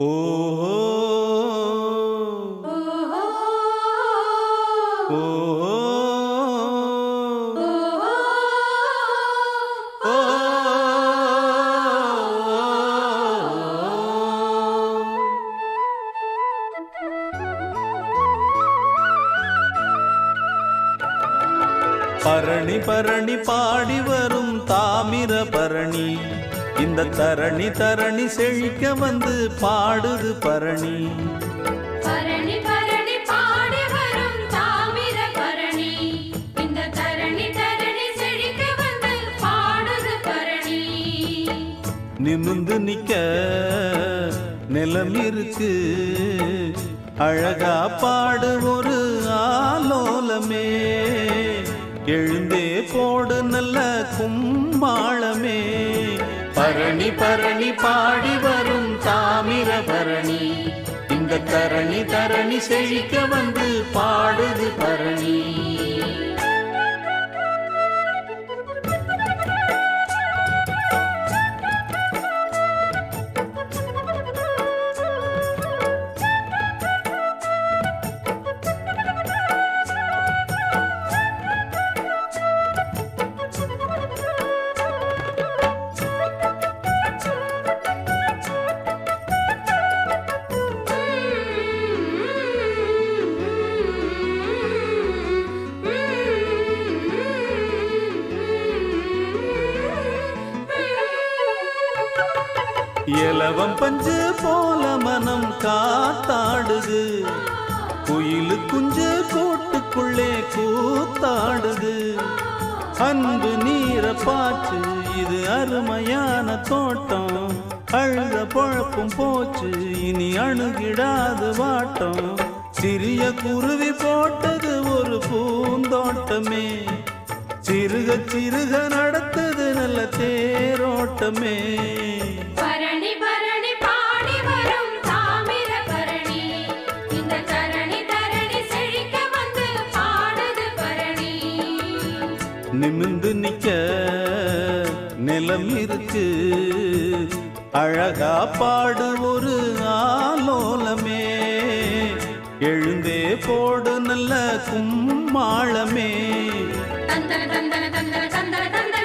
ஓ பரணி பரணி பாடி வரும் தாமிர பரணி இந்த தரணி தரணி செழிக்க வந்து பாடுது பரணி. நிமிந்து நிக்க நிலம் இருக்கு. அழகா பாடு ஒரு ஆலோலமே. எழுந்தே போடு நல்ல கும்மாளமே. பரணி பரணி பாடி வரும் தாமிர பரணி. இந்த தரணி தரணி செழிக்க வந்து பாடுது பரணி. இலவம் பஞ்சு போல மனம் காத்தாடுது. குயிலு குஞ்சு கூட்டுக்குள்ளே கூத்தாடுது. அன்பு நீரை பாச்சு இது அருமையான தோட்டம். அழுத பழப்பும் போச்சு இனி அணுகிடாது வாட்டம். சிறிய குருவி போட்டது ஒரு பூந்தோட்டமே. சிறுக சிறுக நடத்தது நல்ல தேரோட்டமே. நிமிந்து நிக்க நிலம் இருக்கு. அழகா பாடு ஒரு ஆலோலமே. எழுந்தே போடு நல்ல கும்மாளமே. தந்தன தந்தன தந்தன தந்தன.